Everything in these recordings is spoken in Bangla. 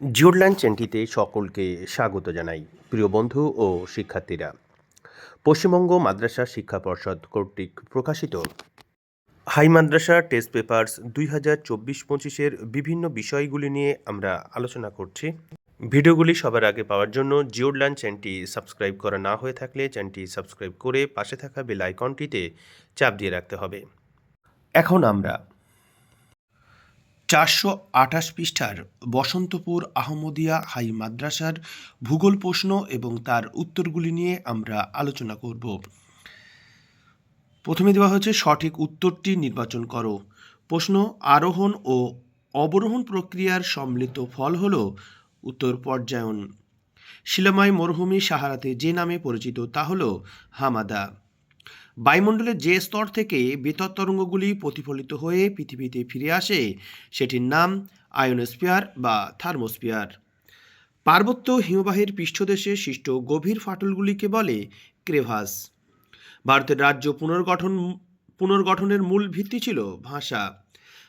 জিওরল্যান্ড চ্যানেলটিতে সকলকে স্বাগত জানাই, প্রিয় বন্ধু ও শিক্ষার্থীরা। পশ্চিমবঙ্গ মাদ্রাসা শিক্ষা পর্ষদ কর্তৃক প্রকাশিত হাই মাদ্রাসা টেস্ট পেপার্স দুই হাজার চব্বিশ পঁচিশের বিভিন্ন বিষয়গুলি নিয়ে আমরা আলোচনা করছি। ভিডিওগুলি সবার আগে পাওয়ার জন্য জিওরল্যান্ড চ্যানেলটি সাবস্ক্রাইব করা না হয়ে থাকলে চ্যানেলটি সাবস্ক্রাইব করে পাশে থাকা বেল আইকনটিতে চাপ দিয়ে রাখতে হবে। এখন আমরা চারশো আঠাশ পৃষ্ঠার বসন্তপুর আহমদিয়া হাই মাদ্রাসার ভূগোল প্রশ্ন এবং তার উত্তরগুলি নিয়ে আমরা আলোচনা করব। প্রথমে দেওয়া হচ্ছে সঠিক উত্তরটি নির্বাচন করো। প্রশ্ন, আরোহণ ও অবরোহণ প্রক্রিয়ার সম্মিলিত ফল হল উত্তর পর্যায়ন। শিলাময় মরুভূমি সাহারাতে যে নামে পরিচিত তা হল হামাদা। বায়ুমণ্ডলের যে স্তর থেকে বেতর তরঙ্গগুলি প্রতিফলিত হয়ে পৃথিবীতে ফিরে আসে, সেটির নাম আয়োনোস্ফিয়ার বা থার্মোস্ফিয়ার। পার্বত্য হিমবাহের পৃষ্ঠদেশে সৃষ্ট গভীর ফাটলগুলিকে বলে ক্রেভাস। ভারতের রাজ্য পুনর্গঠন, পুনর্গঠনের মূল ভিত্তি ছিল ভাষা।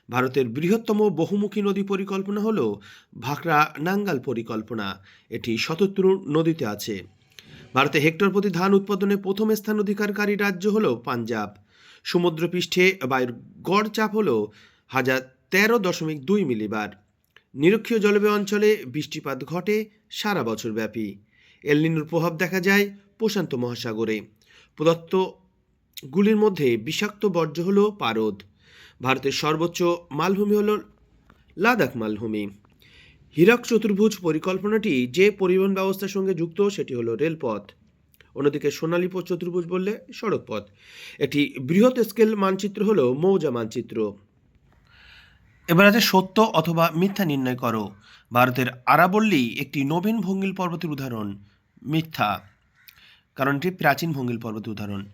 ভারতের বৃহত্তম বহুমুখী নদী পরিকল্পনা হল ভাকরা নাঙ্গাল পরিকল্পনা। এটি শতত্রু নদীতে আছে। ভারতে হেক্টর প্রতি ধান উৎপাদনে প্রথম স্থান অধিকারকারী রাজ্য হল পাঞ্জাব। সমুদ্রপৃষ্ঠে বায়ুর গড় চাপ হল হাজার তেরো দশমিক দুই মিলিবার। নিরক্ষীয় জলবায়ু অঞ্চলে বৃষ্টিপাত ঘটে সারা বছর ব্যাপী। এলনিনোর প্রভাব দেখা যায় প্রশান্ত মহাসাগরে। প্রদত্তগুলির মধ্যে বিষাক্ত বর্জ্য হল পারদ। ভারতের সর্বোচ্চ মালভূমি হল লাদাখ মালভূমি। হীরক চতুর্ভুজ পরিকল্পনাটি যে পরিবহন ব্যবস্থার সঙ্গে যুক্ত, সেটি হলো রেলপথ। অন্যদিকে সোনালী পথ চতুর্ভুজ বললে সড়ক পথ। একটি বৃহৎ স্কেল মানচিত্র হলো মৌজা মানচিত্র। এবার আছে সত্য অথবা মিথ্যা নির্ণয় করো। ভারতের আরাবল্লী একটি নবীন ভঙ্গিল পর্বতের উদাহরণ, মিথ্যা। কারণ এটি প্রাচীন ভঙ্গিল পর্বতের উদাহরণ।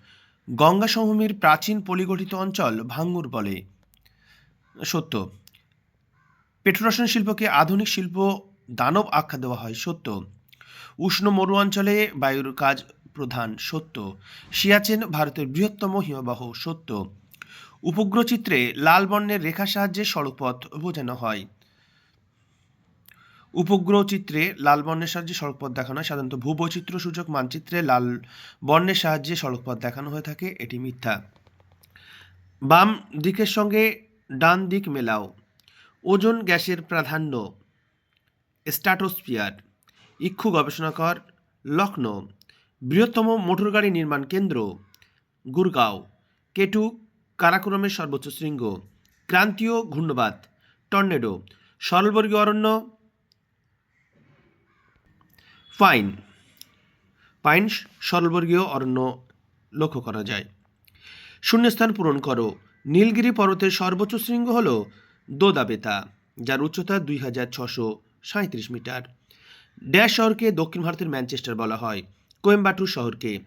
গঙ্গা সমভূমির প্রাচীন পলিগঠিত অঞ্চল ভাঙ্গুর বলে। সত্য। পেট্রোরসায়ন শিল্পকে আধুনিক শিল্প দানব আখ্যা দেওয়া হয় সত্য। উষ্ণ মরু অঞ্চলে বায়ুর কাজ প্রধান সত্য। সিয়াচেন ভারতের বৃহত্তম হিমবাহ সত্য। উপগ্রহ চিত্রে লাল বর্ণের রেখার সাহায্যে সড়কপথ বোঝানো হয়। উপগ্রহ চিত্রে লাল বর্ণের সাহায্যে সড়কপথ দেখানো হয়। সাধারণত ভূবৈচিত্র্য সূচক মানচিত্রে লাল বর্ণের সাহায্যে সড়কপথ দেখানো হয়ে থাকে। এটি মিথ্যা। বাম দিকের সঙ্গে ডান দিক মেলাও। ওজন গ্যাসের প্রাধান্য, স্ট্যাটোস্ফিয়ার, ইক্ষু গবেষণাকর, লখনৌ, বৃহত্তম মোটরগাড়ি নির্মাণ কেন্দ্র, গুরগাঁও, কেটু কারাকোরমের সর্বোচ্চ শৃঙ্গ, ক্রান্তীয় ঘূর্ণবাত, টর্নেডো, সরলবর্গীয় অরণ্য ফাইন পাইন সরলবর্গীয় অরণ্য লক্ষ্য করা যায়। শূন্যস্থান পূরণ করো। নীলগিরি পর্বতের সর্বোচ্চ শৃঙ্গ হল দোদাবেতা, যার উচ্চতা দুই হাজার ছশো সাঁত্রিশ মিটার। ড্যাশ শহরকে দক্ষিণ ভারতের ম্যানচেস্টার বলা হয়, কোয়েম্বাটুর শহরকে।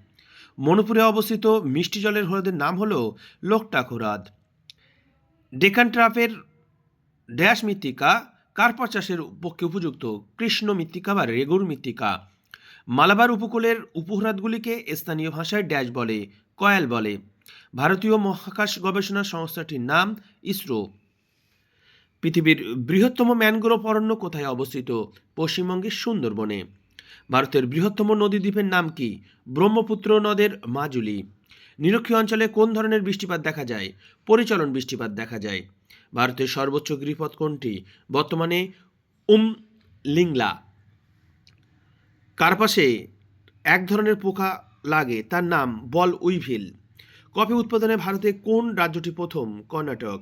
মণিপুরে অবস্থিত মিষ্টি জলের হ্রদের নাম হল লোকটাক হ্রদ। ডেকান ট্রাপের ড্যাশ মৃত্তিকা কার্পা চাষের পক্ষে উপযুক্ত। কৃষ্ণ মৃত্তিকা বা রেগুর মৃত্তিকা। মালাবার উপকূলের উপহ্রদগুলিকে স্থানীয় ভাষায় ড্যাশ বলে, কয়াল বলে। ভারতীয় মহাকাশ গবেষণা সংস্থাটির নাম ইসরো। পৃথিবীর বৃহত্তম ম্যানগ্রোভ অরণ্য কোথায় অবস্থিত? পশ্চিমবঙ্গের সুন্দরবনে। ভারতের বৃহত্তম নদী দ্বীপের নাম কি? ব্রহ্মপুত্র নদের মাজুলি। নিরক্ষীয় অঞ্চলে কোন ধরনের বৃষ্টিপাত দেখা যায়? পরিচলন বৃষ্টিপাত দেখা যায়। ভারতের সর্বোচ্চ গিরিপথ কোনটি? বর্তমানে উম লিংলা কার্পাসে এক ধরনের পোকা লাগে, তার নাম বল উইভিল কফি উৎপাদনে ভারতে কোন রাজ্যটি প্রথম? কর্ণাটক।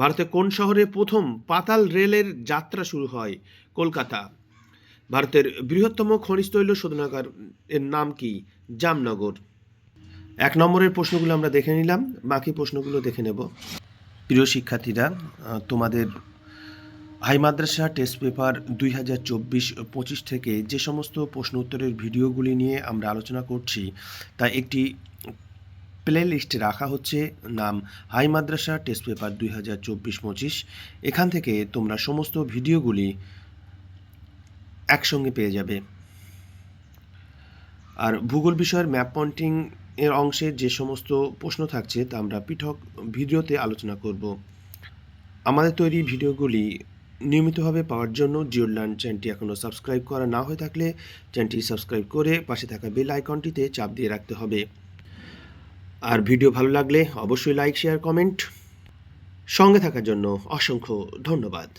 ভারতে কোন শহরে প্রথম পাতাল রেলের যাত্রা শুরু হয়? কলকাতা। ভারতের বৃহত্তম খনিজ তৈল শোধনাগার, এর নাম কি? জামনগর। এক নম্বরের প্রশ্নগুলো আমরা দেখে নিলাম, বাকি প্রশ্নগুলো দেখে নেব। প্রিয় শিক্ষার্থীরা তোমাদের হাই মাদ্রাসা টেস্ট পেপার দুই হাজার চব্বিশ পঁচিশ থেকে যে সমস্ত প্রশ্ন উত্তরের ভিডিওগুলি নিয়ে আমরা আলোচনা করছি, তা একটি প্লে লিস্টে রাখা হচ্ছে নাম হাই মাদ্রাসা টেস্ট পেপার দুই হাজার চব্বিশ পঁচিশ। এখান থেকে তোমরা সমস্ত ভিডিওগুলি একসঙ্গে পেয়ে যাবে। আর ভূগোল বিষয়ের ম্যাপ পয়েন্টিং এর অংশে যে সমস্ত প্রশ্ন থাকছে তা আমরা পৃথক ভিডিওতে আলোচনা করব। আমাদের তৈরি ভিডিওগুলি নিয়মিতভাবে পাওয়ার জন্য জিওল্যান্ড চ্যানেলটি এখনও সাবস্ক্রাইব করা না হয়ে থাকলে চ্যানেলটি সাবস্ক্রাইব করে পাশে থাকা বেল আইকনটিতে চাপ দিয়ে রাখতে হবে। আর ভিডিও ভালো লাগলে অবশ্যই লাইক শেয়ার কমেন্ট সঙ্গে থাকার জন্য অসংখ্য ধন্যবাদ।